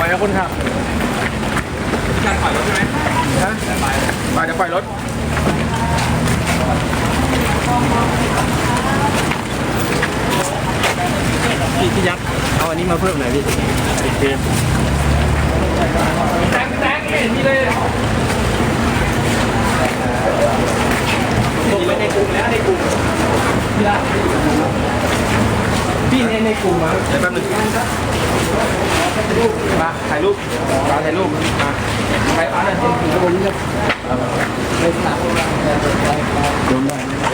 วยนะคนขับการปล่อยรถใช่ไหมฮะไปเดี๋ยวปล่อยรถพี่พี่ยักษ์เอาอันนี้มาเพิ่มหน่อยพี่ติดเกมแตงแตงเห็นนี่เลยลงไปในกลุ่มแล้วในกลุ่มพี่ละพี่ในในกลุ่มมาเดี๋ยวแป๊บนึง มาถ่ายรูปมาถ่ายรูปมาใครอาร์ตเนี่ย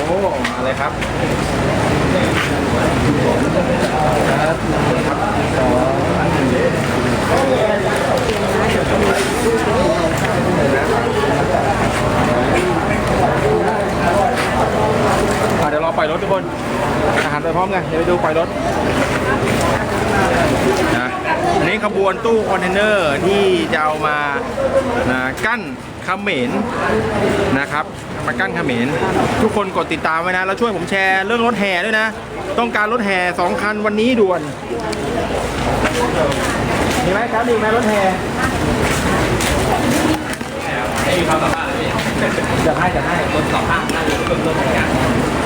โอ้มาเลยครับอะ เดี๋ยวรอปล่อยรถทุกคนอาหารไปพร้อมกันเดี๋ยวไปดูปล่อยรถนะอันนี้ขบวนตู้คอนเทนเนอร์ที่จะเอามานะกั้นเขมรนะครับ มากั้นเขมรทุกคนกดติดตามไว้นะ แล้วช่วยผมแชร์เรื่องรถแห่ด้วยนะ ต้องการรถแห่สองคันวันนี้ด่วนมีไหมครับมีไหมรถแห่ไม่มีความสามารถเลยพี่จะให้จะให้คนสองข้างนั่งอยู่เพิ่มรถอย่างเงี้ยพวก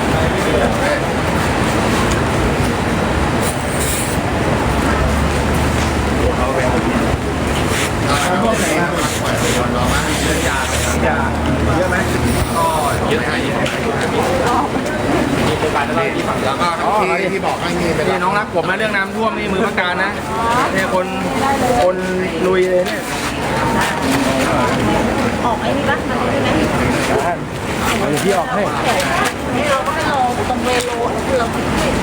ไห นบ้างเรื่องยาอย่าเยอะไหมก็เยอะให้มีโครงการแล้วก็ที่ฝั่งแล้วก็ที่ที่บอกให้มีเป็นน้องรักผมนะเรื่องน้ำท่วมนี่มือประการนะเนี่ยคนคนลุยเลยเนี่ยออกไอ้นี่ปะมันใช่ไหมเดี๋ยวพี่ออกให้ ให้เราก็ไปรอตรงเวโรคือเราไม่เห็น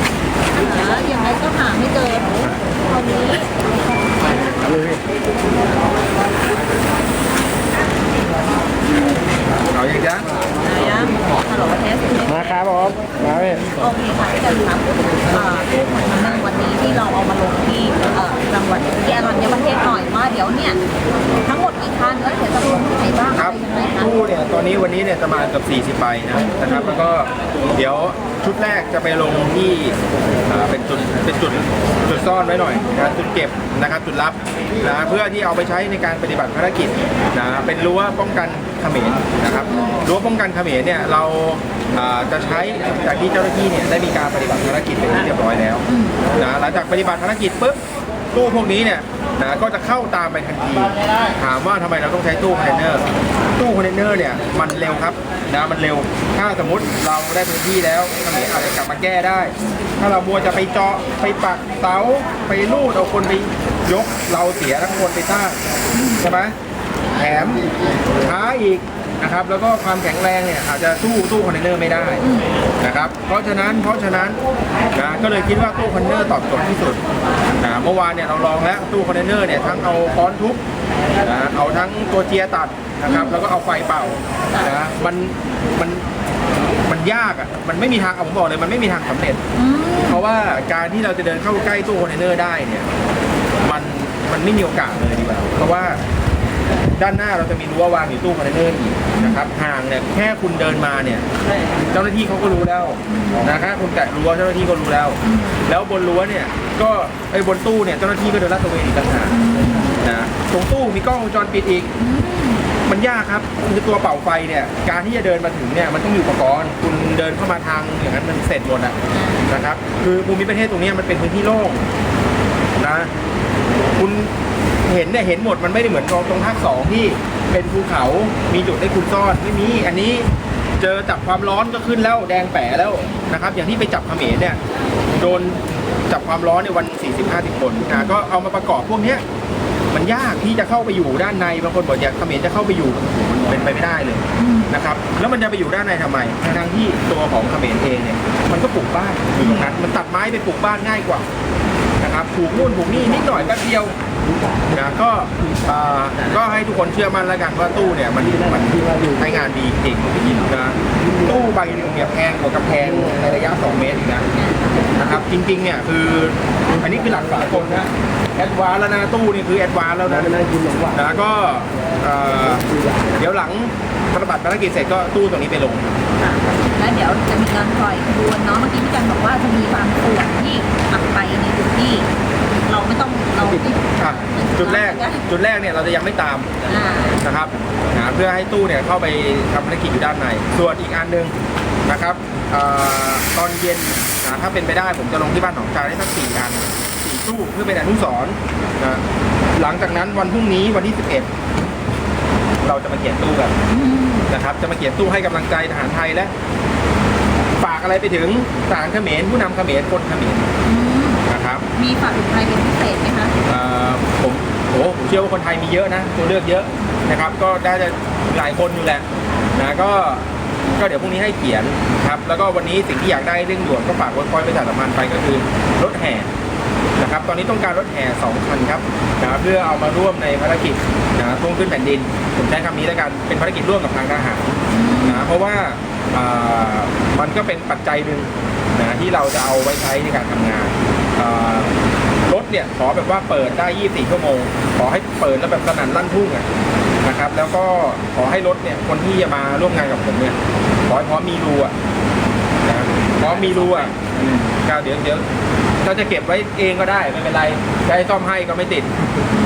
หางไงก็หาไม่เจอตอนนี้เอาอาอย่างจ้ะไหนะฮัลโหลเทสมาครับผมมาพี่โอเคค่ะที่จะถามอ่าผู้คนมานั่งวันนี้ที่เราเอามาลงที่เอ่อจังหวัดที่อรัญญประเทศหน่อยว่าเดี๋ยวเนี่ย ทั้งหมดกี่คันแล้วเดี๋ยวจะลงที่ไหนบ้าง คะคู่เนี่ยตอนนี้วันนี้เนี่ยจะมาเกับ 40ใบนะนะครับ แล้วก็เดี๋ยวชุดแรกจะไปลงที่อ่าเป็นจุดเป็นจุดจุดซ่อนไว้หน่อยนะจุดเก็บนะครับจุดลับนะเพื่อที่เอาไปใช้ในการปฏิบัติภารกิจนะเป็นรั้วป้องกันเขมรนะครับรั้วป้องกันเขมรเนี่ยเราอ่าจะใช้จากที่เจ้าหน้าที่เนี่ยได้มีการปฏิบัติภารกิจเป็นที่เรียบร้อยแล้วนะหลังจากปฏิบัติภารกิจปุ๊บ ตู้พวกนี้เนี่ยนะก็จะเข้าตามไปทันที ถามว่าทำไมเราต้องใช้ตู้คอนเทนเนอร์ ตู้คอนเทนเนอร์เนี่ยมันเร็วครับนะมันเร็ว ถ้าสมมติเราได้พื้นที่แล้วเขมรอาจจะกลับมาแก้ได้ ถ้าเรามัวจะไปเจาะไปปักเสาไปลูดเอาคนไปยกเราเสียทั้งคนไปสร้างใช่ไหมแถมช้าอีก นะครับแล้วก็ความแข็งแรงเนี่ยอาจจะสู้ตู้คอนเทนเนอร์ไม่ได้นะครับเพราะฉะนั้นเพราะฉะนั้นนะก็เลยคิดว่าตู้คอนเทนเนอร์ตอบโจทย์ที่สุดนะเมื่อวานเนี่ยเราลองแล้วตู้คอนเทนเนอร์เนี่ยทั้งเอาค้อนทุบนะเอาทั้งตัวเจียตัดนะครับแล้วก็เอาไฟเป่านะมันมันมันยากอะมันไม่มีทางเอาผมบอกเลยมันไม่มีทางสำเร็จ เพราะว่าการที่เราจะเดินเข้าใกล้ตู้คอนเทนเนอร์ได้เนี่ยมันมันไม่มีโอกาสเลยดีกว่าเพราะว่า ด้านหน้าเราจะมีรั้ววางอยู่ตู้คอนเทนเนอร์อีกนะครับห่างเนี่ยแค่คุณเดินมาเนี่ยเจ้าหน้าที่เขาก็รู้แล้วนะครับคุณแตะรั้วเจ้าหน้าที่ก็รู้แล้ว แล้วบนรั้วเนี่ยก็ไอ้บนตู้เนี่ยเจ้าหน้าที่ก็เดินลาดตระเวนอีกต่างหากนะตรงตู้มีกล้องวงจรปิดอีกมันยากครับคือตัวเป่าไฟเนี่ย การที่จะเดินมาถึงเนี่ยมันต้องมีอุปกรณ์คุณเดินเข้ามาทางอย่างนั้นมันเสร็จหมดอะนะครับ คือภูมิประเทศตรงนี้มันเป็นพื้นที่โล่งนะ คุณ เห็นเนี่ยเห็นหมดมันไม่ได้เหมือนตรงตรงภาคสองที่เป็นภูเขา มีจุดให้คุณซ่อนไม่มีอันนี้เจอจับความร้อนก็ขึ้นแล้วแดงแป๋แล้วนะครับ อย่างที่ไปจับเขมรเนี่ยโดนจับความร้อนในวัน 40-50 คนนะก็เอามาประกอบพวกเนี้ยมันยากที่จะเข้าไปอยู่ด้านในบางคนบอกอยากเขมรจะเข้าไปอยู่มันเป็นไปไม่ได้เลยนะครับ แล้วมันจะไปอยู่ด้านในทำไมทั้งที่ตัวของเขมรเองเนี่ยมันก็ปลูกบ้านอยู่ตรงนั้นมันตัดไม้ไปปลูกบ้านง่ายกว่า นะครับปลูกนู่นปลูกนี่นิดหน่อยแป๊บเดียวนะก็อ่าก็ให้ทุกคนเชื่อมั่นแล้วกันว่าตู้เนี่ยมันมันใช้งานดีจริงนะตู้ใบหนึงเนี่ยแพงกว่ากำแพงในระยะ 2 เมตรอีกนะนะครับจริงๆเนี่ยคืออันนี้คือหลักสากลนะแอดวานแล้วนะตู้นี่คือแอดวานแล้วนะนะก็เอ่อเดี๋ยวหลังปฏิบัติภารกิจเสร็จก็ตู้ตรงนี้ไปลง ค่ะแล้วเดี๋ยวจะมีการปล่อยขบวนเนาะเมื่อกี้พี่จันบอกว่าจะมีบางส่วน ไปในจุดที่เราไม่ต้องเราไม่อะจุดแรกจุดแรกเนี่ยเราจะยังไม่ตาม อ่านะครับนะเพื่อให้ตู้เนี่ยเข้าไปทำภารกิจอยู่ด้านใน ส่วนอีกอันหนึ่งนะครับเอ่อตอนเย็นนะถ้าเป็นไปได้ผมจะลงที่บ้านหนองจานได้สักสี่อันสี่ตู้เพื่อเป็นอนุสรณ์นะหลังจากนั้นวันพรุ่งนี้วันที่ 11 เราจะมาเขียนตู้กันนะครับ จะมาเขียนตู้ให้กำลังใจทหารไทยและฝากอะไรไปถึงทหารเขมรผู้นำเขมรคนเขมร อืมนะ ครับ มีฝากถึงใครเป็นพิเศษไหมคะเอ่อผมโอ้ผมเชื่อว่าคนไทยมีเยอะนะตัวเลือกเยอะนะครับ ก็ได้จะหลายคนอยู่แหละนะก็ก็เดี๋ยวพรุ่งนี้ให้เขียนครับแล้วก็วันนี้สิ่งที่อยากได้เร่งด่วนก็ฝากไว้คอยประชาสัมพันธ์ไปก็คือรถแห่นะครับตอนนี้ต้องการรถแห่สองคันครับนะเพื่อเอามาร่วมในภารกิจนะทวงขึ้นแผ่นดินผมใช้คำนี้แล้วกันเป็นภารกิจร่วมกับทางทหารนะเพราะว่าอ่ามันก็เป็นปัจจัยหนึ่งนะที่เราจะเอาไว้ใช้ในการทำงานอ่า รถเนี่ยขอแบบว่าเปิดได้ 24 ชั่วโมง ขอให้เปิดแล้วแบบสนั่นลั่นทุ่งอะนะครับ แล้วก็ขอให้รถเนี่ยคนที่จะมาร่วมงานกับผมเนี่ยขอให้พร้อมมีรูอะนะพร้อมมีรูอะอืมก็เดี๋ยวเดี๋ยวเราจะเก็บไว้เองก็ได้ไม่เป็นไรให้ซ่อมให้ก็ไม่ติด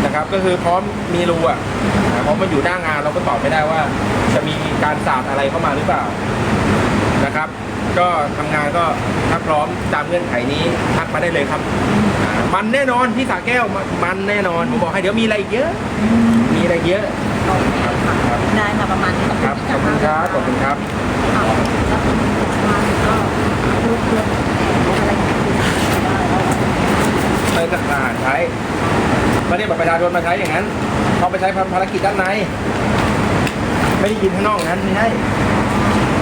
นะครับ ก็คือพร้อมมีรูอะนะเพราะมันอยู่หน้างานเราก็ตอบไม่ได้ว่า จะมีการสาดอะไรเข้ามาหรือเปล่า นะครับ ก็ทำงานก็ถ้าพร้อมตามเงื่อนไขนี้ทักมาได้เลยครับอ่ามันแน่นอนที่สาแก้วมันมันแน่นอนผมบอกให้เดี๋ยวมีอะไรอีกเยอะ มีอะไรเยอะโอเคค่ะได้ค่ะประมาณนี้ขอบคคุรับณที่ขอบคุณครับขอบคุณครับ ค่ะแล้วมาก็ลูกเพื่อนอะไรอย่างเงี้ยได้แล้วไปทหารใช้ไม่ได้บัตรประชาชนมาใช้อย่างนั้นเขาไปใช้ภารกิจด้านใน ไม่ได้ยินข้างนอกนั้นไม่ใช่ก็เดี๋ยว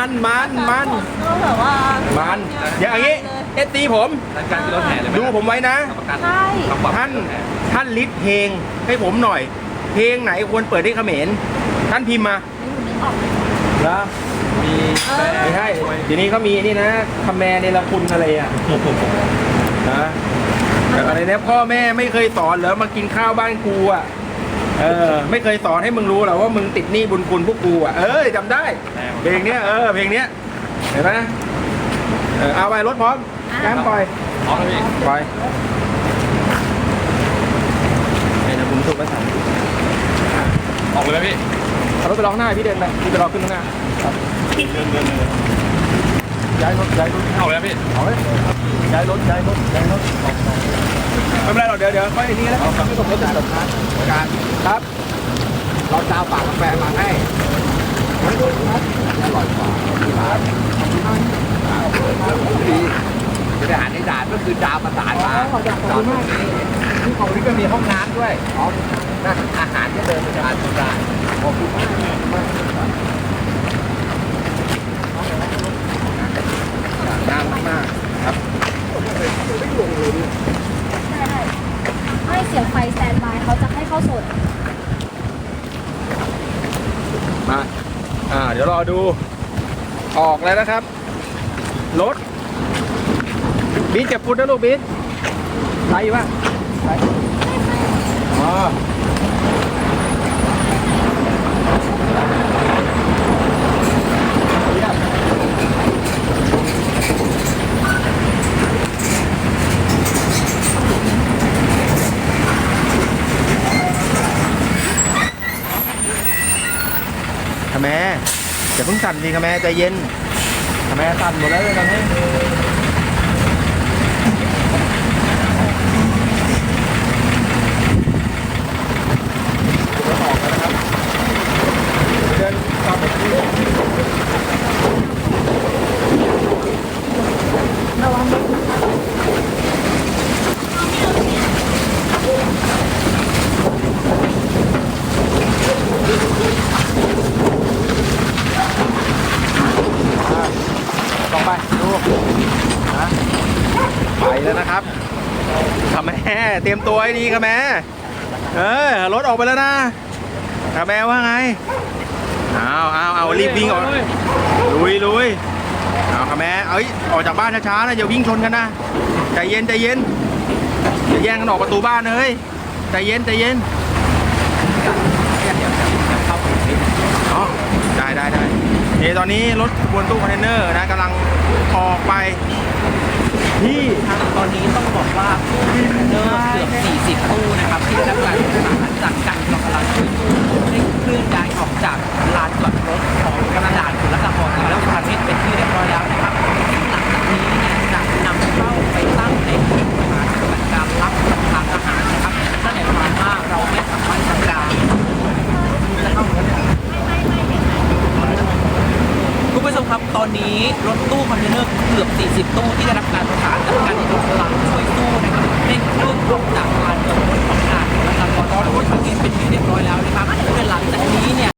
มันมันมันก็แบบว่ามันเดี๋ยวอย่างนี้เอสตีผมร้านการขึ้นรถแห่เลยไหมดูผมไว้นะรับประกันใช่ทำปรับท่านรถแห่ท่านลิสต์เพลงให้ผมหน่อย เพลงไหนควรเปิดที่เขมรท่านพิมพ์มานึกออกไหมแล้วมีเออไม่ใช่ทีนี้เขามีนี่นะคำแมเนรคุณอะไรอะนะแต่อะไรเนี่ยพ่อแม่ไม่เคยสอนเหรอมากินข้าวบ้านกูอะ เออไม่เคยสอนให้มึงรู้หรอว่ามึงติดหนี้บุญคุณพวกกูอะเออจำได้ เพลงเนี้ยเออเพลงเนี้ยเห็นไหมเออเอาไปรถพร้อมแก้มปล่อยพร้อมแล้วพี่ปล่อยเดี๋ยวผมถูกไปสั่งออกเลยไหมพี่เอารถไปรอข้างหน้าพี่เดินไปพี่ไปรอขึ้นข้างหน้าครับย้ายรถย้ายรถเอาเลยไหมพี่เอาเลยย้ายรถย้ายรถย้ายรถ ไม่เป็นไรหรอกเดี๋ยวเดี๋ยวค่อยไอ้นี่แล้วไม่ต้องรถจะสำคัการครับเราจะเอาปากกาแฟมาให้อร่อยกว่าที่ร้านดีเป็นอาหารในด่านก็คือดาวประสานมาขอบคุณมากที่ของนี้ก็มีห้องน้ำด้วยอ๋อนอาหารที่เดินไปทานได้ขอบคุณมากน้ำมากครับ ไม่เสียงไฟสแตนบายเขาจะให้เข้าสด มา อ่า เดี๋ยวรอดู ออกแล้วนะครับ รถบีทเก็บฟุตนะลูกบีทไปอยู่ปะไปอ๋อเยี่ยมขแม่อย่าเพิ่ง สั่นสิขแม่ใจเย็นคะแม่สั่นหมดแล้วเลยตอนนี้เดินตามผมนี่ลองไปดูนะไปแล้วนะครับขแม่ เตรียมตัวให้ดีขแม่เออรถออกไปแล้วนะขแม่ว่าไงเอาเอาเอารีบวิ่งออกลุยลุยเอาค่ะแม่เอ้ยออกจากบ้านช้าๆนะอย่าวิ่งชนกันนะใจเย็นใจเย็นอย่าแย่งกันออกประตูบ้านเลยใจเย็นใจเย็นได้ได้ได้เอตอนนี้รถบนตู้คอนเทนเนอร์นะกำลังออกไป พี่ตอนนี้ต้องบอกว่าตู้คอนเทนเกือบ40ตู้นะครับที่ได้รับการประสานจากการกอกำลังช่วยได้เคลื่อนย้ายออกจากลานจอดรถของกระดาษสุรกากรแล้วประเทศเป็นที่เรียบร้อยแล้วนะครับซึ่งหลังจากนี้เนี่ยจะนำเข้าไปตั้งในศูนย์บริหารปฏิบัติการรับกับทางทหารนะครับนั่นหมายความว่าเราไม่สามารถจัดการคุณผู้ชมครับตอนนี้รถ อนเทนเนอร์เกือบ 40 ตู้ที่ได้รับการประสาน